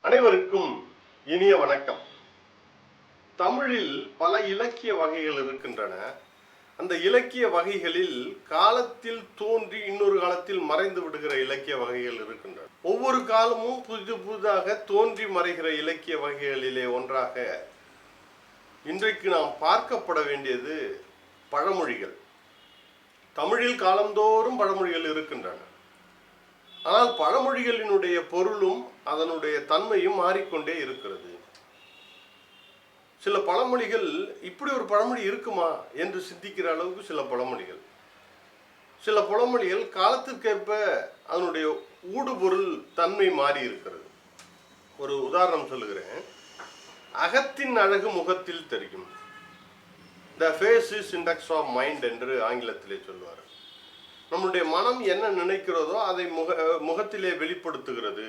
அனைவருக்கும் இனிய வணக்கம். தமிழில் பல இலக்கிய வகைகள் இருக்கின்றன. அந்த இலக்கிய வகைகளில் காலத்தில் தோன்றி இன்னொரு காலத்தில் மறைந்து விடுகிற இலக்கிய வகைகள் இருக்கின்றன. ஒவ்வொரு காலமும் புது புதிதாக தோன்றி மறைகிற இலக்கிய வகைகளிலே ஒன்றாக இன்றைக்கு நாம் பார்க்கப்பட வேண்டியது பழமொழிகள். தமிழில் காலந்தோறும் பழமொழிகள் இருக்கின்றன. ஆனால் பழமொழிகளினுடைய பொருளும் அதனுடைய தன்மையும் மாறிக்கொண்டே இருக்கிறது. சில பழமொழிகள் இப்படி ஒரு பழமொழி இருக்குமா என்று சிந்திக்கிற அளவுக்கு சில பழமொழிகள். சில பழமொழிகள் காலத்திற்கேற்ப அதனுடைய ஊடுபொருள் தன்மை மாறி இருக்கிறது. ஒரு உதாரணம் சொல்லுகிறேன். அகத்தின் அழகு முகத்தில் தெரியும். The face is index of mind என்று ஆங்கிலத்திலே சொல்வார் நம்முடைய மனம் என்ன நினைக்கிறதோ அதை முக முகத்திலே வெளிப்படுத்துகிறது.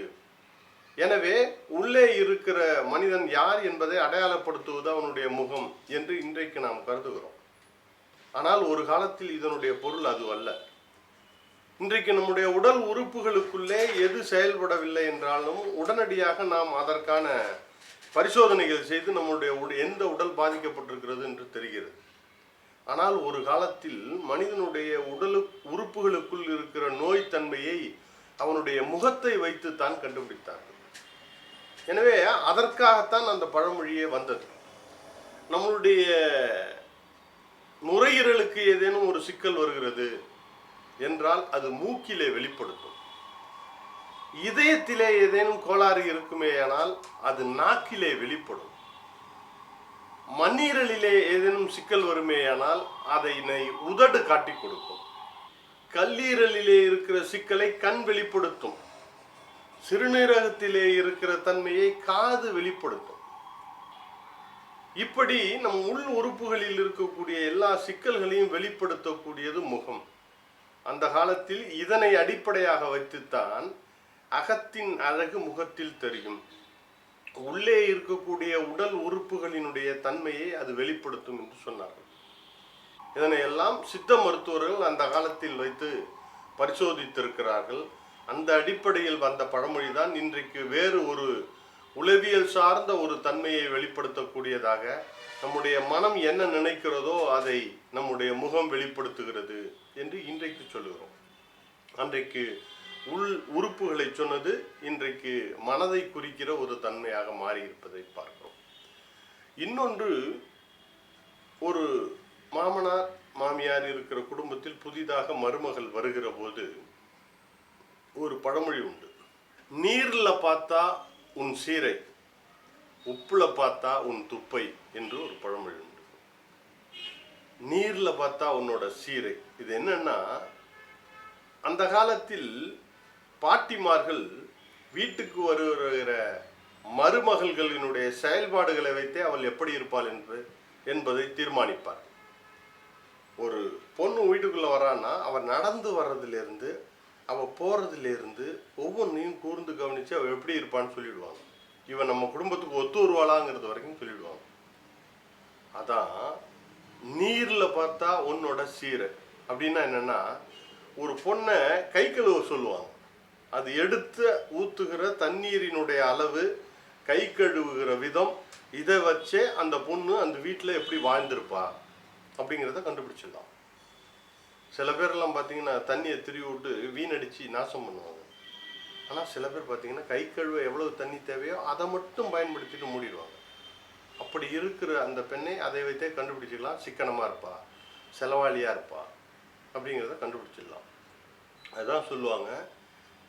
எனவே உள்ளே இருக்கிற மனிதன் யார் என்பதை அடையாளப்படுத்துவது அவனுடைய முகம் என்று இன்றைக்கு நாம் கருதுகிறோம். ஆனால் ஒரு காலத்தில் இதனுடைய பொருள் அது அல்ல. இன்றைக்கு நம்முடைய உடல் உறுப்புகளுக்குள்ளே எது செயல்படவில்லை என்றாலும் உடனடியாக நாம் அதற்கான பரிசோதனைகள் செய்து நம்முடைய எந்த உடல் பாதிக்கப்பட்டிருக்கிறது என்று தெரிகிறது. ஆனால் ஒரு காலத்தில் மனிதனுடைய உடலு உறுப்புகளுக்குள் இருக்கிற நோய் தன்மையை அவனுடைய முகத்தை வைத்து தான் கண்டுபிடித்தான். எனவே அதற்காகத்தான் அந்த பழமொழியே வந்தது. நம்மளுடைய நுரையீரலுக்கு ஏதேனும் ஒரு சிக்கல் வருகிறது என்றால் அது மூக்கிலே வெளிப்படுத்தும். இதயத்திலே ஏதேனும் கோளாறு இருக்குமேயானால் அது நாக்கிலே வெளிப்படும். மண்ணீரலிலே ஏதேனும் சிக்கல் வருமேயானால் அதை உதடு காட்டிக் கொடுக்கும். கல்லீரலிலே இருக்கிற சிக்கலை கண் வெளிப்படுத்தும். சிறுநீரகத்திலே இருக்கிற தன்மையை காது வெளிப்படுத்தும். இப்படி நம் உள் உறுப்புகளில் இருக்கக்கூடிய எல்லா சிக்கல்களையும் வெளிப்படுத்தக்கூடியது முகம். அந்த காலத்தில் இதனை அடிப்படையாக வைத்துத்தான் அகத்தின் அழகு முகத்தில் தெரியும். உள்ளே இருக்கக்கூடிய உடல் உறுப்புகளினுடைய தன்மையை அது வெளிப்படுத்தும் என்று சொன்னார்கள். இதனை எல்லாம் சித்த மருத்துவர்கள் அந்த காலத்தில் வைத்து பரிசோதித்திருக்கிறார்கள். அந்த அடிப்படையில் வந்த பழமொழி தான் இன்றைக்கு வேறு ஒரு உளவியல் சார்ந்த ஒரு தன்மையை வெளிப்படுத்தக்கூடியதாக நம்முடைய மனம் என்ன நினைக்கிறதோ அதை நம்முடைய முகம் வெளிப்படுத்துகிறது என்று இன்றைக்கு சொல்லுகிறோம். அன்றைக்கு உள் உறுப்புகளை சொன்னது இன்றைக்கு மனதை குறிக்கிற ஒரு தன்மையாக மாறி இருப்பதை பார்க்கிறோம். இன்னொன்று ஒரு மாமனார் மாமியார் இருக்கிற குடும்பத்தில் புதிதாக மருமகள் வருகிற போது ஒரு பழமொழி உண்டு. நீரில் பார்த்தா உன் சீரை உப்புல பார்த்தா உன் துப்பை என்று ஒரு பழமொழி உண்டு. நீரில் பார்த்தா உன்னோட சீரை இது என்னன்னா அந்த காலத்தில் பாட்டிமார்கள் வீட்டுக்கு வருகிற மருமகள்களினுடைய செயல்பாடுகளை வைத்தே அவள் எப்படி இருப்பாள் என்று என்பதை தீர்மானிப்பார் ஒரு பொண்ணு வீட்டுக்குள்ளே வரான்னா அவர் நடந்து வர்றதுலேருந்து அவள் போகிறதுலேருந்து ஒவ்வொன்றையும் கூர்ந்து கவனித்து அவள் எப்படி இருப்பான்னு சொல்லிடுவாங்க. இவன் நம்ம குடும்பத்துக்கு ஒத்து வருவாளாங்கிறது வரைக்கும் சொல்லிடுவாங்க. அதான் நீரில் பார்த்தா உன்னோட சீரை. அப்படின்னா என்னன்னா ஒரு பொண்ணை கை கழுவ சொல்லுவாங்க. அது எடுத்து ஊற்றுகிற தண்ணீரினுடைய அளவு கை கழுவுகிற விதம் இதை வச்சே அந்த பொண்ணு அந்த வீட்டில் எப்படி வாழ்ந்திருப்பா அப்படிங்கிறத கண்டுபிடிச்சிடலாம். சில பேர்லாம் பார்த்தீங்கன்னா தண்ணியை திருவி விட்டு வீணடிச்சு நாசம் பண்ணுவாங்க. ஆனால் சில பேர் பார்த்தீங்கன்னா கை கழுவ எவ்வளவு தண்ணி தேவையோ அதை மட்டும் பயன்படுத்திட்டு மூடிடுவாங்க. அப்படி இருக்கிற அந்த பெண்ணை அதை வைத்தே கண்டுபிடிச்சிடலாம். சிக்கனமாக இருப்பா செலவாளியாக இருப்பா அப்படிங்கிறத கண்டுபிடிச்சிடலாம். அதுதான் சொல்லுவாங்க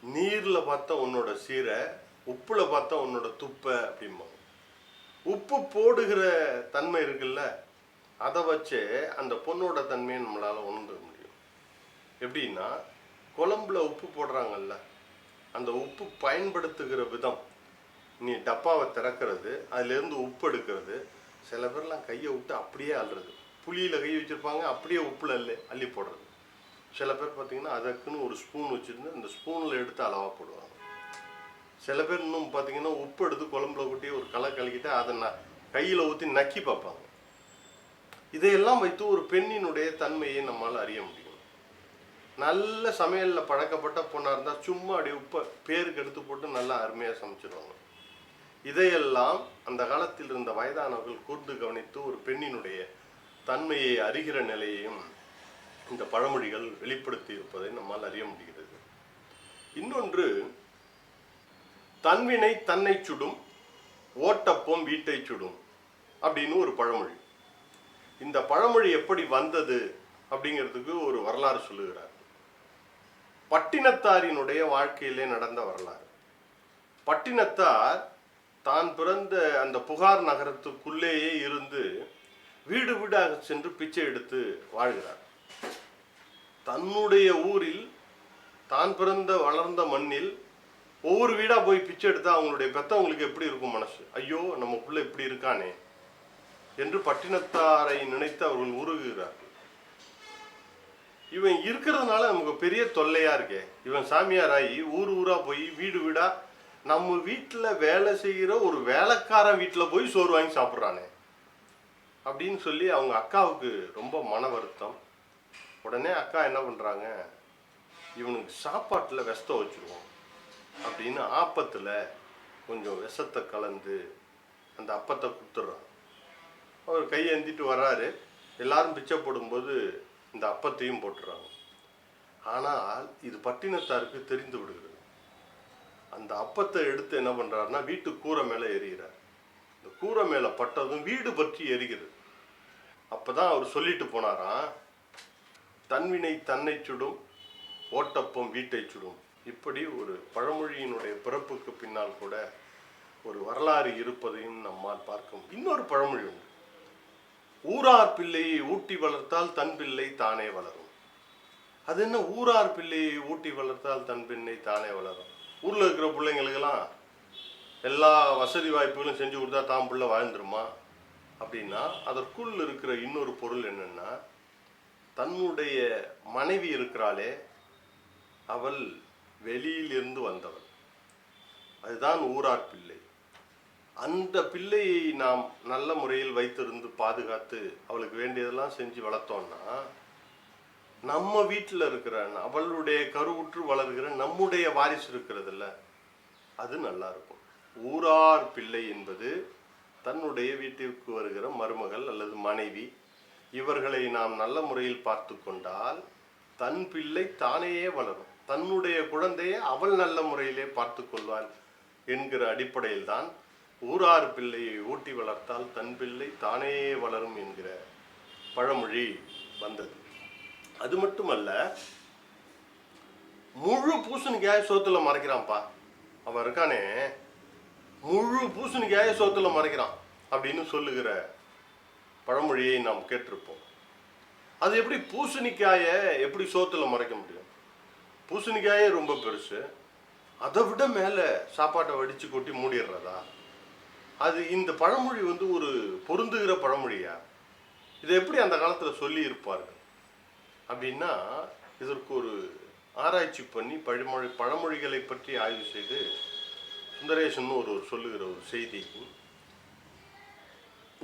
நீரில் பார்த்தா உன்னோட சீரை உப்பில் பார்த்தா உன்னோட துப்பை அப்படிம்பாங்க. உப்பு போடுகிற தன்மை இருக்குல்ல அதை வச்சே அந்த பொண்ணோட தன்மையை நம்மளால் உணர்ந்துக்க எப்படின்னா குழம்புல உப்பு போடுறாங்கல்ல அந்த உப்பு பயன்படுத்துகிற விதம். நீ டப்பாவை திறக்கிறது அதுலேருந்து உப்பு எடுக்கிறது சில பேர்லாம் கையை விட்டு அப்படியே அள்ளுறது. புளியில் கை வச்சுருப்பாங்க அப்படியே உப்புல அள்ளி அள்ளி போடுறது. சில பேர் பார்த்தீங்கன்னா அதற்குன்னு ஒரு ஸ்பூன் வச்சுருந்து அந்த ஸ்பூனில் எடுத்து அளவாக போடுவாங்க. சில பேர் இன்னும் பார்த்தீங்கன்னா உப்பு எடுத்து குழம்புல கொட்டி ஒரு களை கலக்கிட்டு அதை ந கையில் ஊற்றி நக்கி பார்ப்பாங்க. இதையெல்லாம் வைத்து ஒரு பெண்ணினுடைய தன்மையை நம்மால் அறிய முடியும். நல்ல சமையலில் பழக்கப்பட்ட பொண்ணாக இருந்தால் சும்மா அப்படியே உப்பை பேருக்கு எடுத்து போட்டு நல்லா அருமையாக சமைச்சிடுவாங்க இதையெல்லாம் அந்த காலத்தில் இருந்த வயதானவர்கள் கூர்ந்து கவனித்து ஒரு பெண்ணினுடைய தன்மையை அறிகிற நிலையையும் இந்த பழமொழிகள் வெளிப்படுத்தி இருப்பதை நம்மால் அறிய முடிகிறது. இன்னொன்று தன்வினை தன்னை சுடும் ஓட்டப்பம் வீட்டை சுடும் அப்படின்னு ஒரு பழமொழி. இந்த பழமொழி எப்படி வந்தது அப்படிங்கிறதுக்கு ஒரு வரலாறு சொல்லுகிறார். பட்டினத்தாரினுடைய வாழ்க்கையிலே நடந்த வரலாறு. பட்டினத்தார் தான் பிறந்த அந்த புகார் நகரத்துக்குள்ளேயே இருந்து வீடு வீடாக சென்று பிச்சை எடுத்து வாழ்கிறார். தன்னுடைய ஊரில் தான் பிறந்த வளர்ந்த மண்ணில் ஒவ்வொரு வீடாக போய் பிச்சை எடுத்தால் அவங்களுடைய பெத்தவங்களுக்கு எப்படி இருக்கும் மனசு? ஐயோ நம்ம பிள்ளை இப்படி இருக்கானே என்று பட்டினத்தாரை நினைத்து அவர்கள் உருகுகிறார். இவன் இருக்கிறதுனால நமக்கு பெரிய தொல்லையா இருக்கே. இவன் சாமியாராகி ஊர் ஊரா போய் வீடு வீடா நம்ம வீட்டில் வேலை செய்கிற ஒரு வேலைக்காரன் வீட்டில் போய் சோறு வாங்கி சாப்பிட்றானே. அப்படின்னு சொல்லி அவங்க அக்காவுக்கு ரொம்ப மன வருத்தம். உடனே அக்கா என்ன பண்ணுறாங்க இவனுக்கு சாப்பாட்டில் விஷத்தை வச்சுருவோம் அப்படின்னு ஆப்பத்தில் கொஞ்சம் விஷத்தை கலந்து அந்த அப்பத்தை கொடுத்துட்றான் அவர் கையை ஏந்திட்டு வர்றாரு. எல்லாரும் பிச்சை போடும்போது இந்த அப்பத்தையும் போட்டுறாங்க. ஆனால் இது பட்டினத்தாருக்கு தெரிந்து விடுகிறது. அந்த அப்பத்தை எடுத்து என்ன பண்ணுறாருன்னா வீட்டு கூரை மேலே எறிகிறார். இந்த கூரை மேலே பட்டதும் வீடு பற்றி எரிகிறது. அப்பதான் அவர் சொல்லிட்டு போனாராம் தன்வினை தன்னை சுடும் ஓட்டப்பம் வீட்டை சுடும். இப்படி ஒரு பழமொழியினுடைய பிறப்புக்கு பின்னால் கூட ஒரு வரலாறு இருப்பதையும் நம்மால் பார்க்க இன்னொரு பழமொழி உண்டு. ஊரார் பிள்ளையை ஊட்டி வளர்த்தால் தன் பிள்ளை தானே வளரும். அது என்ன ஊரார் பிள்ளையை ஊட்டி வளர்த்தால் தன் பிள்ளை தானே வளரும்? ஊரில் இருக்கிற பிள்ளைங்களுக்கெல்லாம் எல்லா வசதி வாய்ப்புகளும் செஞ்சு கொடுத்தா தான் பிள்ளை வாழ்ந்துருமா? அப்படின்னா அதற்குள் இருக்கிற இன்னொரு பொருள் என்னென்னா தன்னுடைய மனைவி இருக்கிறாளே அவள் வெளியிலிருந்து வந்தவள். அதுதான் ஊரார் பிள்ளை. அந்த பிள்ளையை நாம் நல்ல முறையில் வைத்திருந்து பாதுகாத்து அவளுக்கு வேண்டியதெல்லாம் செஞ்சு வளர்த்தோம்னா நம்ம வீட்டில் இருக்கிற அவளுடைய கருவுற்று வளர்கிற நம்முடைய வாரிசு இருக்கிறதுல்ல. அது நல்லா இருக்கும் ஊரார் பிள்ளை என்பது தன்னுடைய வீட்டிற்கு வருகிற மருமகள் அல்லது மனைவி. இவர்களை நாம் நல்ல முறையில் பார்த்து கொண்டால் தன் பிள்ளை தானேயே வளரும். தன்னுடைய குழந்தையை அவள் நல்ல முறையிலே பார்த்து கொள்வாள் என்கிற அடிப்படையில் தான் ஊரார் பிள்ளையை ஊட்டி வளர்த்தால் தன் பிள்ளை தானே வளரும் என்கிற பழமொழி வந்தது. அது மட்டுமல்ல முழு பூசணிக்காய சோத்துல மறைக்கிறான்ப்பா. அவன் இருக்கானே முழு பூசணிக்காய சோத்துல மறைக்கிறான் அப்படின்னு சொல்லுகிற பழமொழியை நாம் கேட்டிருப்போம். அது எப்படி பூசணிக்காயை எப்படி சோத்துல மறைக்க முடியும்? பூசணிக்காயே ரொம்ப பெருசு. அதை விட மேலே சாப்பாட்டை வடித்து கொட்டி மூடிடுறதா? அது இந்த பழமொழி வந்து ஒரு பொருந்துகிற பழமொழியா? இதை எப்படி அந்த காலத்தில் சொல்லி இருப்பார்கள்? அப்படின்னா இதற்கு ஒரு ஆராய்ச்சி பண்ணி பழமொழி பழமொழிகளை பற்றி ஆய்வு செய்து சுந்தரேசன் ஒரு சொல்லுகிற ஒரு செய்தி.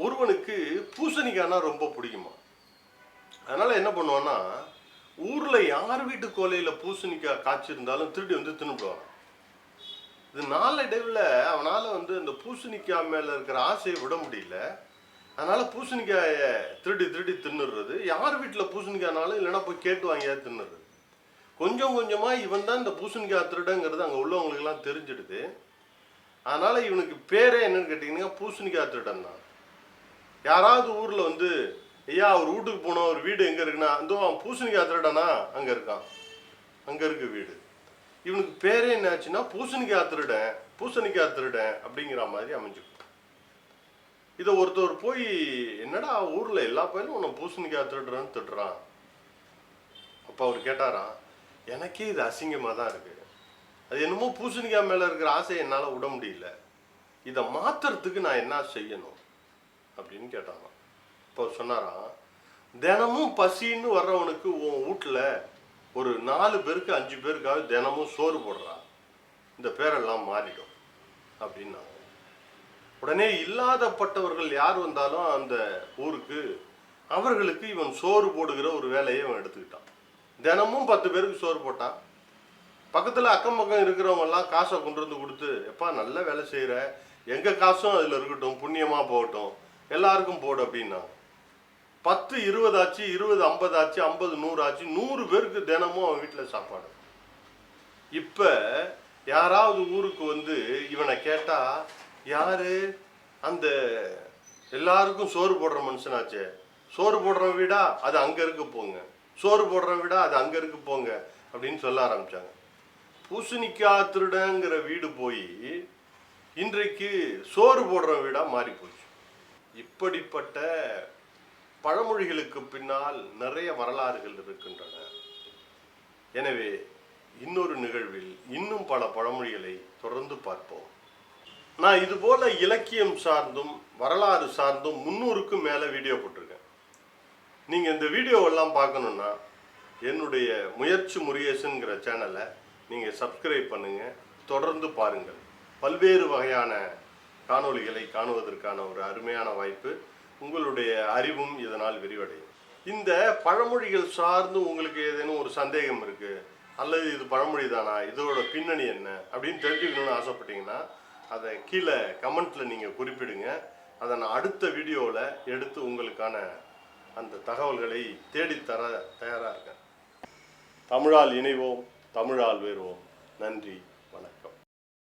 ஒருவனுக்கு பூசணிக்காய்னா ரொம்ப பிடிக்குமா? அதனால் என்ன பண்ணுவான்னா ஊரில் யார் வீட்டு கோலையில் பூசணிக்காய் காய்ச்சிருந்தாலும் திருடி வந்து தின்னுடுவான். இது நாளடைவில் அவனால் வந்து அந்த பூசணிக்காய் மேலே இருக்கிற ஆசையை விட முடியல. அதனால் பூசணிக்காயை திருடி திருடி தின்னுடுறது. யார் வீட்டில் பூசணிக்காய்னாலும் இல்லைன்னா போய் கேட்டு வாங்கியா தின்னுறது கொஞ்சம் கொஞ்சமாக இவன் தான் இந்த பூசணிக்காய் திருடங்கிறது அங்கே உள்ளவங்களுக்கெல்லாம் தெரிஞ்சிடுது. அதனால் இவனுக்கு பேரே என்னன்னு கேட்டிங்கன்னா பூசணிக்காய் திருடன் தான். யாராவது ஊரில் வந்து ஐயா அவர் வீட்டுக்கு போனோம் ஒரு வீடு எங்கே இருக்குன்னா? அந்த அவன் பூசணிக்காய் திருடனா? அங்கே இருக்கான். அங்கே இருக்கு வீடு. இவனுக்கு பேரே என்னாச்சுன்னா பூசணிக்காய் திருடன் பூசணிக்காய் திருடன் அப்படிங்கிற மாதிரி அமைஞ்சுக்கும். இதை ஒருத்தர் போய் என்னடா ஊரில் எல்லா பயிலும் உன்னை பூசணிக்காய் திருடுறன்னு திட்டுறான். அப்போ அவர் கேட்டாராம் எனக்கே இது அசிங்கமா தான் இருக்குது அது என்னமோ பூசணிக்காய் மேலே இருக்கிற ஆசையை என்னால் விட முடியல. இதை மாத்துறதுக்கு நான் என்ன செய்யணும்? அப்படின்னு கேட்டாராம். இப்போ சொன்னாராம் தினமும் பசின்னு வர்றவனுக்கு உன் வீட்டில் ஒரு நாலு பேருக்கு அஞ்சு பேருக்காவது தினமும் சோறு போடுறா. இந்த பேரெல்லாம் மாறிடும். அப்படின்னாங்க உடனே இல்லாதப்பட்டவர்கள் யார் வந்தாலும் அந்த ஊருக்கு அவர்களுக்கு இவன் சோறு போடுகிற ஒரு வேலையை இவன் எடுத்துக்கிட்டான். தினமும் பத்து பேருக்கு சோறு போட்டான். பக்கத்தில் அக்கம் பக்கம் இருக்கிறவங்கெல்லாம் காசை கொண்டு வந்து கொடுத்து எப்பா நல்ல வேலை செய்கிற எங்கள் காசும் அதில் இருக்கட்டும். புண்ணியமாக போகட்டும். எல்லாருக்கும் போடு அப்படின்னாங்க. பத்து இருபது ஆச்சு இருபது ஐம்பது ஆச்சு ஐம்பது நூறு ஆச்சு நூறு பேருக்கு தினமும் அவன் வீட்டில் சாப்பாடு. இப்போ யாராவது ஊருக்கு வந்து இவனை கேட்டால் யார்? அந்த எல்லாருக்கும் சோறு போடுற மனுஷனாச்சே. சோறு போடுற வீடா? அது அங்கே இருக்கு போங்க. சோறு போடுற வீடா? அது அங்கே இருக்கு போங்க. அப்படின்னு சொல்ல ஆரம்பிச்சாங்க. பூசணிக்கா திருடங்கிற வீடு போய் இன்றைக்கு சோறு போடுற வீடாக மாறி போச்சு இப்படிப்பட்ட பழமொழிகளுக்கு பின்னால் நிறைய வரலாறுகள் இருக்கின்றன. எனவே இன்னொரு நிகழ்வில் இன்னும் பல பழமொழிகளை தொடர்ந்து பார்ப்போம். நான் இதுபோல இலக்கியம் சார்ந்தும் வரலாறு சார்ந்தும் முன்னூறுக்கும் மேலே வீடியோ போட்டிருக்கேன். நீங்கள் இந்த வீடியோவெல்லாம் பார்க்கணுன்னா என்னுடைய முயற்சி முருகேசன்கிற சேனலை நீங்கள் சப்ஸ்கிரைப் பண்ணுங்கள் தொடர்ந்து பாருங்கள். பல்வேறு வகையான காணொளிகளை காணுவதற்கான ஒரு அருமையான வாய்ப்பு. உங்களுடைய அறிவும் இதனால் விரிவடையும். இந்த பழமொழிகள் சார்ந்து உங்களுக்கு ஏதேனும் ஒரு சந்தேகம் இருக்கு? அல்லது இது பழமொழி தானா? இதோட பின்னணி என்ன? அப்படின்னு தெரிஞ்சுக்கணும்னு ஆசைப்பட்டீங்கன்னா அதை கீழே கமெண்ட்ல நீங்க குறிப்பிடுங்க. அதை நான் அடுத்த வீடியோவில் எடுத்து உங்களுக்கான அந்த தகவல்களை தேடித்தர தயாராக இருக்கேன். தமிழால் இணைவோம் தமிழால் வேறுவோம். நன்றி.